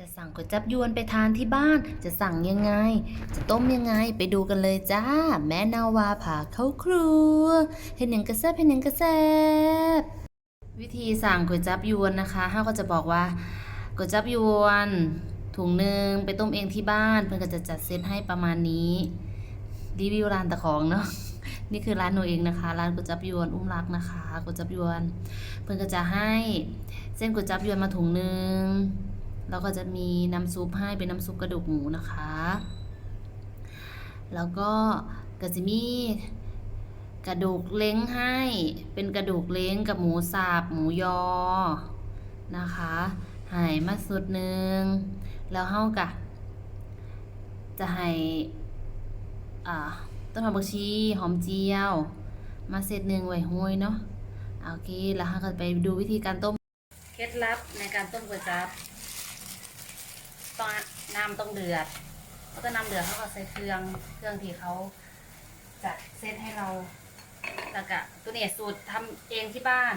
จะสั่งก๋วยจับยวนไปทานที่บ้าน จะสั่งยังไง จะต้มยังไงไปดูกันเลยจ้า แม่นาวาผ่าเข้าครัวเห็นหยังกระแซบเห็นหยังกระแซบวิธีสั่งก๋วยจับยวนนะคะห้าก็จะบอกว่าก๋วยจับยวนถุงหนึ่งไปต้มเองที่บ้าน เพื่อนก็จะจัดเซตให้ประมาณนี้รีวิวร้านตะของเนาะนี่คือร้านหนูเองนะคะ ร้านก๋วยจับยวนอุ้มรักนะคะก๋วยจับยวน เพื่อนก็จะให้เส้นก๋วยจับยวนมาถุงหนึ่ง แล้วก็จะมีน้ำซุปให้เป็นน้ำซุปกระดูกหมูนะคะ แล้วก็ก็จะมีกระดูกเล้งให้ เป็นกระดูกเล้งกับหมูสับหมูยอนะคะให้มาสุดหนึ่งแล้วเฮากะจะให้ต้นหอมผักชีหอมเจียว มาเสร็จหนึ่งไว้ห้วยเนาะโอเคแล้วเฮาก็ไปดูวิธีการต้ม เคล็ดลับในการต้มก๋วยจั๊บ ต้องน้ำต้องเดือด แล้วก็น้ำเดือดเขาก็ใส่เครื่องเครื่องที่เขาจัดเซตให้เราแล้วก็ตัวนี้สูตรทำเองที่บ้าน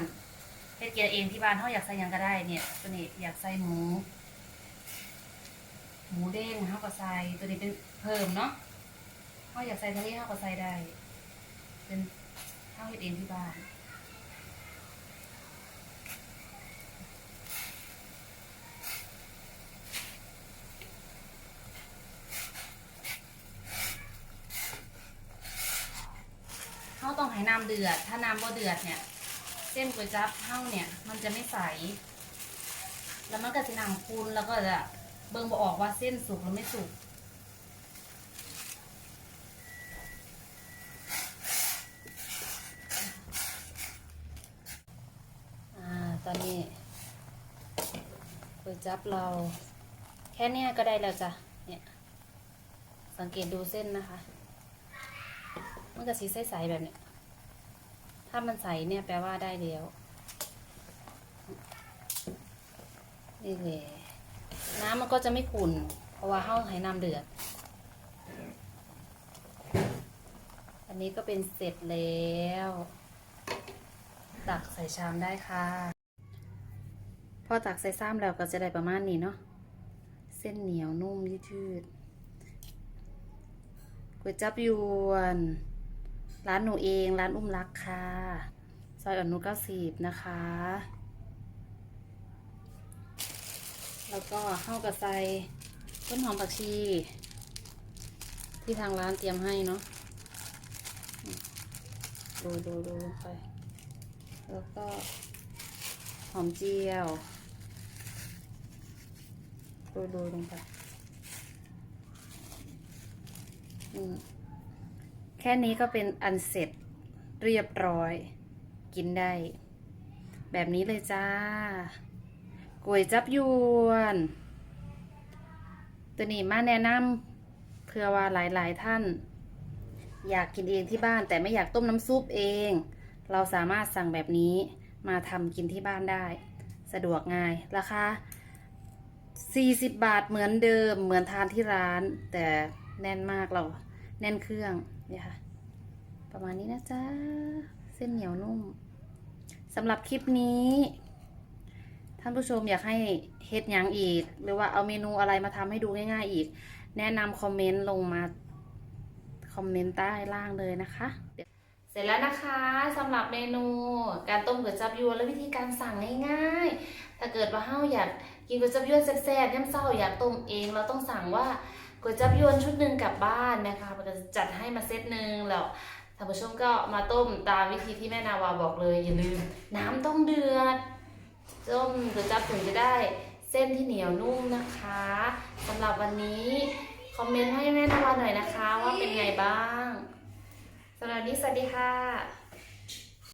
เฮ็ดเกียเองที่บ้านเขาอยากใส่ยังก็ได้เนี่ย ตัวนี้อยากใส่หมู หมูเด้งเขาก็ใส่ตัวนี้เป็นเพิ่มเนาะเขาอยากใส่ทะเลเขาก็ใส่ได้ เป็นเขาเฮ็ดเองที่บ้าน เขาต้องให้น้ำเดือด ถ้าน้ำบ่เดือดเนี่ย เส้นก๋วยจั๊บเฮาเนี่ย มันจะไม่ใส แล้วมันก็จะน้ำคูนแล้วก็จะเบิ่งบ่ออกว่าเส้นสุกหรือไม่สุกอ่าตอนนี้ก๋วยจั๊บเรา แค่เนี้ยก็ได้แล้วจ้ะเนี่ยสังเกตดูเส้นนะคะ มันก็สีใสๆแบบนี้ ถ้ามันใสเนี่ยแปลว่าได้แล้วนี่เลยน้ำมันก็จะไม่ขุ่นเพราะว่าห้าให้น้ำเดือด อันนี้ก็เป็นเสร็จแล้ว ตักใส่ชามได้ค่ะ พอตักใส่ซ้ำแล้วก็จะได้ประมาณนี้เนาะ เส้นเหนียวนุ่มยืดๆก๋วยจับยวน ร้านหนูเองร้านอุ้มรักค่ะซอยอ่อนนุเก้าสิบนะคะ แล้วก็ข้าวกระใสต้นหอมผักชี ที่ทางร้านเตรียมให้เนาะดูดูดูลงไป แล้วก็หอมเจียวดูดูลงไป อืม แค่นี้ก็เป็นอันเสร็จเรียบร้อย กินได้ แบบนี้เลยจ้าก๋วยจับยวน ตัวนี้มาแนะนำเพื่อว่าหลายๆท่าน อยากกินเองที่บ้านแต่ไม่อยากต้มน้ำซุปเอง เราสามารถสั่งแบบนี้มาทำกินที่บ้านได้ สะดวกง่ายราคา40 บาทเหมือนเดิมเหมือนทานที่ร้าน แต่แน่นมากเรา แน่นเครื่องเนี่ยค่ะ ประมาณนี้นะจ๊ะ เส้นเหนียวนุ่มสำหรับคลิปนี้ ท่านผู้ชมอยากให้เฮ็ดยังอีก หรือว่าเอาเมนูอะไรมาทำให้ดูง่าย ๆ อีก แนะนำคอมเมนต์ลงมาคอมเมนต์ใต้ล่างเลยนะคะ เสร็จแล้วนะคะสำหรับเมนูการต้มก๋วยจับยวนและวิธีการสั่งง่ายๆ ถ้าเกิดว่าเฮาอยากกินก๋วยจับยวนแซ่บๆย่ำเศร้าอยากต้มเองเราต้องสั่งว่า ก๋วยจับยวนชุดหนึ่งกลับบ้านนะคะมันก็จะจัดให้มาเซตหนึ่งแล้วท่านผู้ชมก็มาต้มตามวิธีที่แม่นาวาบอกเลย อย่าลืม น้ำต้องเดือดต้มก๋วยจับถึงจะได้เส้นที่เหนียวนุ่มนะคะสำหรับวันนี้คอมเมนต์ให้แม่นาวาหน่อยนะคะ ว่าเป็นไงบ้างสำหรับวันนี้สวัสดีค่ะ